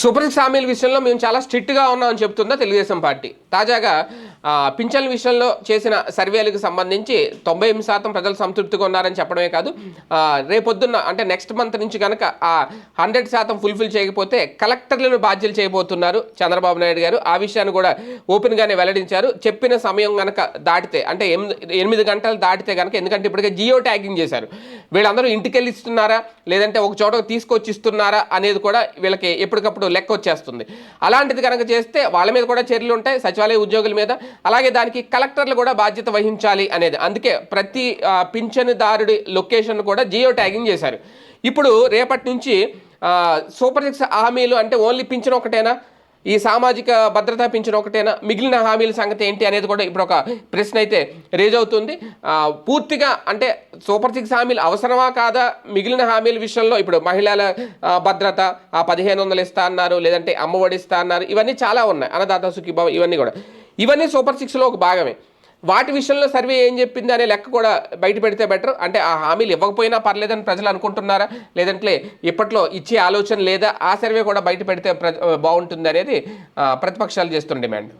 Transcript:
Super six హామీల విషయంలో మేము చాలా స్ట్రిక్ట్గా ఉన్నామని చెప్తుందా తెలుగుదేశం పార్టీ? తాజాగా పింఛన్ పింఛన్ల విషయంలో చేసిన సర్వేలకు సంబంధించి తొంభై ఎనిమిది శాతం ప్రజలు సంతృప్తిగా ఉన్నారని చెప్పడమే కాదు రేపొద్దున్న అంటే నెక్స్ట్ మంత్ నుంచి కనుక ఆ హండ్రెడ్ శాతం ఫుల్ఫిల్ చేయకపోతే కలెక్టర్లను బాధ్యులు చేయబోతున్నారు చంద్రబాబు నాయుడు గారు. ఆ విషయాన్ని కూడా ఓపెన్గానే వెల్లడించారు. చెప్పిన సమయం కనుక దాటితే అంటే ఎనిమిది ఎనిమిది గంటలు దాటితే కనుక ఎందుకంటే ఇప్పటికే జియో ట్యాగింగ్ చేశారు. వీళ్ళందరూ ఇంటికెళ్ళి ఇస్తున్నారా? లేదంటే ఒక చోట తీసుకొచ్చి ఇస్తున్నారా? అనేది కూడా వీళ్ళకి ఎప్పటికప్పుడు లెక్క వచ్చేస్తుంది. అలాంటిది కనుక చేస్తే వాళ్ళ మీద కూడా చర్యలు ఉంటాయి సచివాలయ ఉద్యోగుల మీద. అలాగే దానికి కలెక్టర్లు కూడా బాధ్యత వహించాలి అనేది. అందుకే ప్రతి పింఛనుదారుడి లొకేషన్ కూడా జియో ట్యాగింగ్ చేశారు. ఇప్పుడు రేపటి నుంచి సూపర్ సిక్స్ హామీలు అంటే ఓన్లీ పింఛన్ ఒకటేనా? ఈ సామాజిక భద్రతా పింఛన్ ఒకటేనా? మిగిలిన హామీల సంగతి ఏంటి అనేది కూడా ఇప్పుడు ఒక ప్రశ్న అయితే రేజ్ అవుతుంది. పూర్తిగా అంటే సూపర్ సిక్స్ హామీలు అవసరమా కాదా? మిగిలిన హామీల విషయంలో ఇప్పుడు మహిళల భద్రత ఆ పదిహేను వందలు ఇస్తా అన్నారు లేదంటే అమ్మఒడి ఇస్తా అన్నారు ఇవన్నీ చాలా ఉన్నాయి. అన్నదాత సుఖీభావ ఇవన్నీ కూడా. ఇవన్నీ సూపర్ సిక్స్లో ఒక భాగమే. వాటి విషయంలో సర్వే ఏం చెప్పింది అనే లెక్క కూడా బయట పెడితే బెటర్. అంటే ఆ హామీలు ఇవ్వకపోయినా పర్లేదని ప్రజలు అనుకుంటున్నారా? లేదంటే ఇప్పట్లో ఇచ్చే ఆలోచన లేదా ఆ సర్వే కూడా బయట పెడితే ప్ర బాగుంటుంది అనేది ప్రతిపక్షాలు చేస్తున్న డిమాండ్.